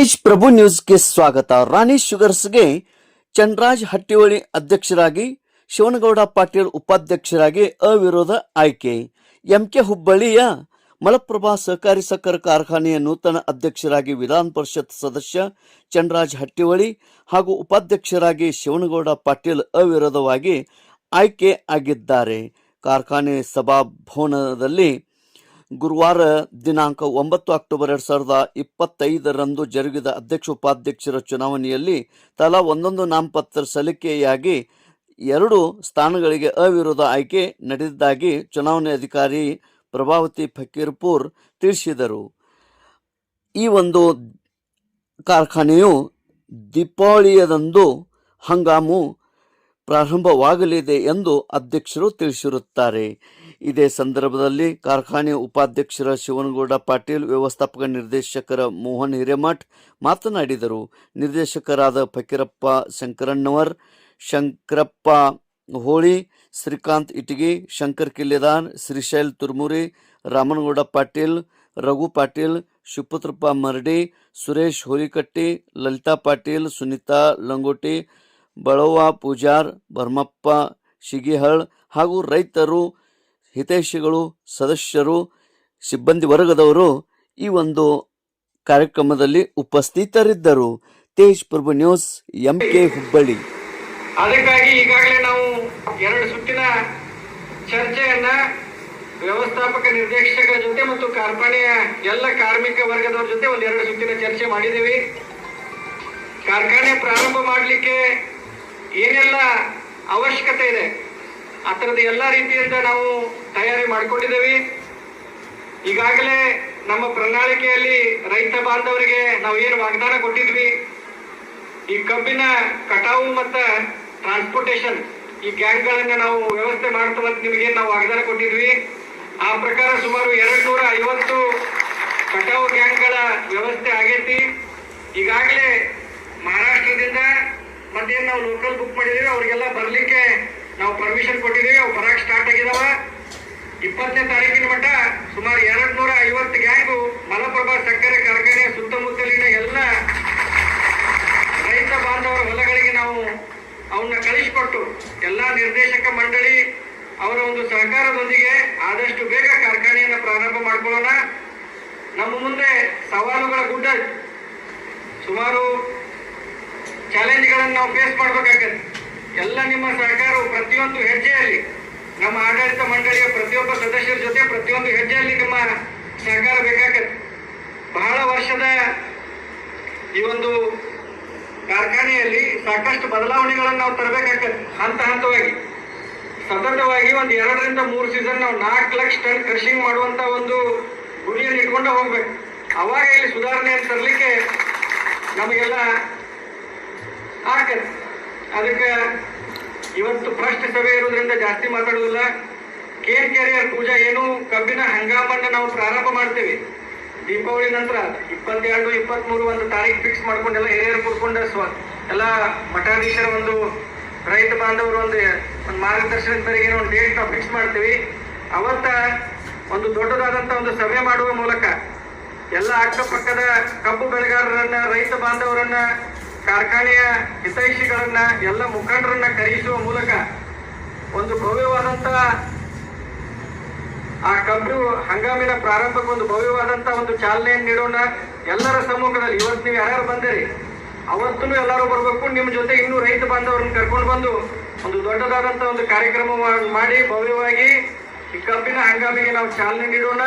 ತೇಜ್ ಪ್ರಭು ನ್ಯೂಸ್ಗೆ ಸ್ವಾಗತ. ರಾಣಿ ಶುಗರ್ಸ್ಗೆ ಚಂದ್ರಾಜ್ ಹಟ್ಟಿಹೊಳಿ ಅಧ್ಯಕ್ಷರಾಗಿ, ಶಿವನಗೌಡ ಪಾಟೀಲ್ ಉಪಾಧ್ಯಕ್ಷರಾಗಿ ಅವಿರೋಧ ಆಯ್ಕೆ. ಎಂಕೆ ಹುಬ್ಬಳ್ಳಿಯ ಮಲಪ್ರಭಾ ಸಹಕಾರಿ ಸಕ್ಕರೆ ಕಾರ್ಖಾನೆಯ ನೂತನ ಅಧ್ಯಕ್ಷರಾಗಿ ವಿಧಾನ ಪರಿಷತ್ ಸದಸ್ಯ ಚಂದ್ರಾಜ್ ಹಟ್ಟಿಹೊಳಿ ಹಾಗೂ ಉಪಾಧ್ಯಕ್ಷರಾಗಿ ಶಿವನಗೌಡ ಪಾಟೀಲ್ ಅವಿರೋಧವಾಗಿ ಆಯ್ಕೆ ಆಗಿದ್ದಾರೆ. ಕಾರ್ಖಾನೆ ಸಭಾಭವನದಲ್ಲಿ ಗುರುವಾರ ದಿನಾಂಕ ಒಂಬತ್ತು ಅಕ್ಟೋಬರ್ ಎರಡ್ ಸಾವಿರದ ಇಪ್ಪತ್ತೈದರಂದು ಜರುಗಿದ ಅಧ್ಯಕ್ಷ ಉಪಾಧ್ಯಕ್ಷರ ಚುನಾವಣೆಯಲ್ಲಿ ತಲಾ ಒಂದೊಂದು ನಾಮಪತ್ರ ಸಲ್ಲಿಕೆಯಾಗಿ ಎರಡು ಸ್ಥಾನಗಳಿಗೆ ಅವಿರೋಧ ಆಯ್ಕೆ ನಡೆದಿದ್ದಾಗಿ ಚುನಾವಣೆ ಅಧಿಕಾರಿ ಪ್ರಭಾವತಿ ಫಕೀರ್ಪುರ್ ತಿಳಿಸಿದರು. ಈ ಒಂದು ಕಾರ್ಖಾನೆಯು ದೀಪಾವಳಿಯದಂದು ಹಂಗಾಮು ಪ್ರಾರಂಭವಾಗಲಿದೆ ಎಂದು ಅಧ್ಯಕ್ಷರು ತಿಳಿಸಿರುತ್ತಾರೆ. ಇದೇ ಸಂದರ್ಭದಲ್ಲಿ ಕಾರ್ಖಾನೆ ಉಪಾಧ್ಯಕ್ಷರ ಶಿವನಗೌಡ ಪಾಟೀಲ್, ವ್ಯವಸ್ಥಾಪಕ ನಿರ್ದೇಶಕರ ಮೋಹನ್ ಹಿರೇಮಠ್ ಮಾತನಾಡಿದರು. ನಿರ್ದೇಶಕರಾದ ಫಕೀರಪ್ಪ ಶಂಕರಣ್ಣವರ್, ಶಂಕರಪ್ಪ ಹೋಳಿ, ಶ್ರೀಕಾಂತ್ ಇಟಗಿ, ಶಂಕರ್ ಕಿಲ್ಲೆದಾರ್ ಶ್ರೀಶೈಲ್ ತುರ್ಮುರಿ, ರಾಮನಗೌಡ ಪಾಟೀಲ್, ರಘು ಪಾಟೀಲ್, ಶಿವಪುತ್ರಪ್ಪ ಮರಡಿ, ಸುರೇಶ್ ಹೋರಿಕಟ್ಟಿ ಲಲಿತಾ ಪಾಟೀಲ್, ಸುನೀತಾ ಲಂಗೋಟಿ, ಬಳೋವಾ ಪೂಜಾರ್, ಭರ್ಮಪ್ಪ ಶಿಗಿಹಳ್ ಹಾಗೂ ರೈತರು ಹಿತೈಷಿಗಳು, ಸದಸ್ಯರು, ಸಿಬ್ಬಂದಿ ವರ್ಗದವರು ಈ ಒಂದು ಕಾರ್ಯಕ್ರಮದಲ್ಲಿ ಉಪಸ್ಥಿತರಿದ್ದರು. Tej Prabhu news, M K Hubballi. ಅದಕ್ಕಾಗಿ ಈಗಾಗಲೇ ನಾವು ಎರಡು ಸುತ್ತಿನ ಚರ್ಚೆಯನ್ನ ವ್ಯವಸ್ಥಾಪಕ ನಿರ್ದೇಶಕರ ಜೊತೆ ಮತ್ತು ಕಾರ್ಖಾನೆಯ ಎಲ್ಲ ಕಾರ್ಮಿಕ ವರ್ಗದವರ ಜೊತೆ ಒಂದೆರಡು ಸುತ್ತಿನ ಚರ್ಚೆ ಮಾಡಿದ್ದೀವಿ. ಕಾರ್ಖಾನೆ ಪ್ರಾರಂಭ ಮಾಡಲಿಕ್ಕೆ ಏನೆಲ್ಲ ಅವಶ್ಯಕತೆ ಇದೆ? ಆ ಥರದ ಎಲ್ಲ ರೀತಿಯಿಂದ ನಾವು ತಯಾರಿ ಮಾಡ್ಕೊಂಡಿದ್ದೇವೆ. ಈಗಾಗಲೇ ನಮ್ಮ ಪ್ರಣಾಳಿಕೆಯಲ್ಲಿ ರೈತ ಬಾಂಧವರಿಗೆ ನಾವು ಏನು ವಾಗ್ದಾನ ಕೊಟ್ಟಿದ್ವಿ, ಈ ಕಬ್ಬಿನ ಕಟಾವು ಮತ್ತು ಟ್ರಾನ್ಸ್ಪೋರ್ಟೇಷನ್ ಈ ಗ್ಯಾಂಗ್ಗಳನ್ನು ನಾವು ವ್ಯವಸ್ಥೆ ಮಾಡ್ತವಂತ ನಿಮಗೆ ನಾವು ವಾಗ್ದಾನ ಕೊಟ್ಟಿದ್ವಿ. ಆ ಪ್ರಕಾರ ಸುಮಾರು ಎರಡು ನೂರ ಐವತ್ತು ಕಟಾವು ಗ್ಯಾಂಗ್ಗಳ ವ್ಯವಸ್ಥೆ ಆಗೈತಿ. ಈಗಾಗಲೇ ಮಹಾರಾಷ್ಟ್ರದಿಂದ ಮತ್ತೇನು ನಾವು ಲೋಕಲ್ ಬುಕ್ ಮಾಡಿದೀವಿ, ಅವರಿಗೆಲ್ಲ ಬರ್ಲಿಕ್ಕೆ ನಾವು ಪರ್ಮಿಷನ್ ಕೊಟ್ಟಿದ್ದೀವಿ, ಅವು ಬರಕ್ ಸ್ಟಾರ್ಟ್ ಆಗಿದಾವ. ಇಪ್ಪತ್ತನೇ ತಾರೀಕಿನ ಮಟ್ಟ ಸುಮಾರು ಎರಡ್ ನೂರ ಐವತ್ತು ಗ್ಯಾಂಗು ಮಲಪ್ರಭಾ ಸಕ್ಕರೆ ಕಾರ್ಖಾನೆ ಸುತ್ತಮುತ್ತಲಿನ ಎಲ್ಲ ರೈತ ಬಾಂಧವರ ಹೊಲಗಳಿಗೆ ನಾವು ಅವನ್ನ ಕಳಿಸಿಕೊಟ್ಟು ಎಲ್ಲಾ ನಿರ್ದೇಶಕ ಮಂಡಳಿ ಅವರ ಒಂದು ಸಹಕಾರದೊಂದಿಗೆ ಆದಷ್ಟು ಬೇಗ ಕಾರ್ಖಾನೆಯನ್ನು ಪ್ರಾರಂಭ ಮಾಡ್ಕೊಳ್ಳೋಣ. ನಮ್ಮ ಮುಂದೆ ಸವಾಲುಗಳ ಗುಡ್ಡ ಸುಮಾರು ಚಾಲೆಂಜ್ಗಳನ್ನು ನಾವು ಫೇಸ್ ಮಾಡ್ಬೇಕಾಗತ್ತೆ ಎಲ್ಲ ನಿಮ್ಮ ಸಹಕಾರವು ಪ್ರತಿಯೊಂದು ಹೆಜ್ಜೆಯಲ್ಲಿ, ನಮ್ಮ ಆಡಳಿತ ಮಂಡಳಿಯ ಪ್ರತಿಯೊಬ್ಬ ಸದಸ್ಯರ ಜೊತೆ ಪ್ರತಿಯೊಂದು ಹೆಜ್ಜೆಯಲ್ಲಿ ನಿಮ್ಮ ಸಹಕಾರ ಬೇಕಾಗತ್ತೆ ಬಹಳ ವರ್ಷದ ಈ ಒಂದು ಕಾರ್ಖಾನೆಯಲ್ಲಿ ಸಾಕಷ್ಟು ಬದಲಾವಣೆಗಳನ್ನು ನಾವು ತರಬೇಕಾಗತ್ತೆ ಹಂತ ಹಂತವಾಗಿ. ಸತತವಾಗಿ ಒಂದು ಎರಡರಿಂದ ಮೂರು ಸೀಸನ್ ನಾವು ನಾಲ್ಕು ಲಕ್ಷ ಟನ್ ಕೃಷಿಂಗ್ ಮಾಡುವಂತ ಒಂದು ಗುರಿಯನ್ನು ಇಟ್ಕೊಂಡು ಹೋಗ್ಬೇಕು. ಅವಾಗ ಇಲ್ಲಿ ಸುಧಾರಣೆಯನ್ನು ತರಲಿಕ್ಕೆ ನಮಗೆಲ್ಲ ಆಗತ್ತೆ ಅದಕ್ಕೆ ಇವತ್ತು ಪ್ರಶ್ನೆ ಸಭೆ ಇರೋದ್ರಿಂದ ಜಾಸ್ತಿ ಮಾತಾಡೋದಿಲ್ಲ ಕೇರ್ ಕೆರಿಯರ್ ಪೂಜಾ ಏನು, ಕಬ್ಬಿನ ಹಂಗಾಮನ್ನ ನಾವು ಪ್ರಾರಂಭ ಮಾಡ್ತೇವೆ. ದೀಪಾವಳಿ ನಂತರ ಇಪ್ಪತ್ತೆರಡು, ಇಪ್ಪತ್ಮೂರು ಒಂದು ತಾರೀಕು ಫಿಕ್ಸ್ ಮಾಡ್ಕೊಂಡೆಲ್ಲ ಹಿರಿಯರು ಕೂತ್ಕೊಂಡು ಸ್ವ, ಎಲ್ಲ ಮಠಾಧೀಶರ ಒಂದು ರೈತ ಬಾಂಧವರು ಒಂದು ಒಂದು ಮಾರ್ಗದರ್ಶನದ ಮೇರೆಗೆ ಒಂದು ಡೇಟ್ ನಾವು ಫಿಕ್ಸ್ ಮಾಡ್ತೀವಿ. ಅವತ್ತ ಒಂದು ದೊಡ್ಡದಾದಂತ ಒಂದು ಸಭೆ ಮಾಡುವ ಮೂಲಕ ಎಲ್ಲ ಅಕ್ಕಪಕ್ಕದ ಕಬ್ಬು ಬೆಳೆಗಾರರನ್ನ, ರೈತ ಬಾಂಧವರನ್ನ ಕಾರ್ಖಾನೆಯ ಹಿತೈಷಿಗಳನ್ನ ಎಲ್ಲ ಮುಖಂಡರನ್ನ ಕರೆಯಿಸುವ ಮೂಲಕ ಒಂದು ಭವ್ಯವಾದಂತ ಆ ಕಬ್ಬು ಹಂಗಾಮಿನ ಪ್ರಾರಂಭಕ್ಕೆ ಒಂದು ಭವ್ಯವಾದಂತ ಒಂದು ಚಾಲನೆಯನ್ನು ನೀಡೋಣ. ಎಲ್ಲರ ಸಮ್ಮುಖದಲ್ಲಿ ಇವತ್ತು ನೀವು ಯಾರ್ಯಾರು ಬಂದಿರಿ? ಅವತ್ತೂ ಎಲ್ಲರೂ ಬರಬೇಕು. ನಿಮ್ಮ ಜೊತೆ ಇನ್ನೂ ರೈತ ಬಾಂಧವರನ್ನ ಕರ್ಕೊಂಡು ಬಂದು ಒಂದು ದೊಡ್ಡದಾದಂತ ಒಂದು ಕಾರ್ಯಕ್ರಮ ಮಾಡಿ ಭವ್ಯವಾಗಿ ಈ ಕಬ್ಬಿನ ಹಂಗಾಮಿಗೆ ನಾವು ಚಾಲನೆ ನೀಡೋಣ.